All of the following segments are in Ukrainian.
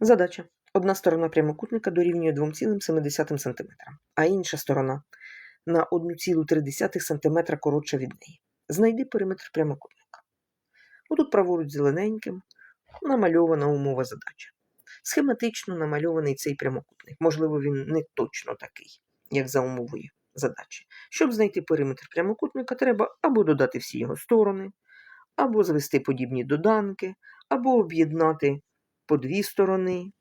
Задача. Одна сторона прямокутника дорівнює 2,7 см, а інша сторона на 1,3 см коротша від неї. Знайди периметр прямокутника. Отут праворуч зелененьким намальована умова задачі. Схематично намальований цей прямокутник. Можливо, він не точно такий, як за умовою задачі. Щоб знайти периметр прямокутника, треба або додати всі його сторони, або звести подібні доданки, або об'єднати по дві сторони,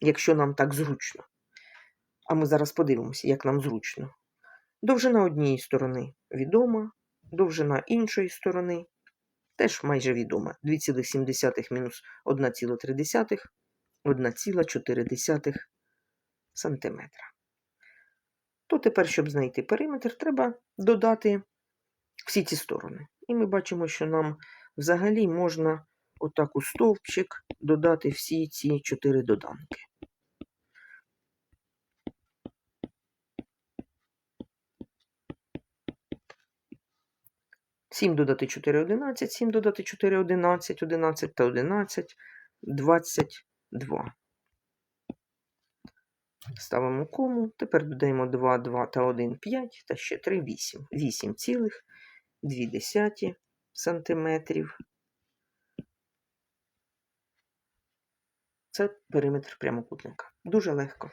якщо нам так зручно. А ми зараз подивимося, як нам зручно. Довжина однієї сторони відома, довжина іншої сторони теж майже відома. 2,7 мінус 1,3, 1,4 см. То тепер, щоб знайти периметр, треба додати всі ці сторони. І ми бачимо, що нам взагалі можна отак у стовпчик додати всі ці чотири доданки. Сім додати 4 – 11, 7 додати 4 – 11, 11 та 11 – 22. Ставимо кому. Тепер додаємо 2, 2 та 1 – 5, та ще 3 – 8. 8 цілих 2 сантиметрів. Це периметр прямокутника. Дуже легко.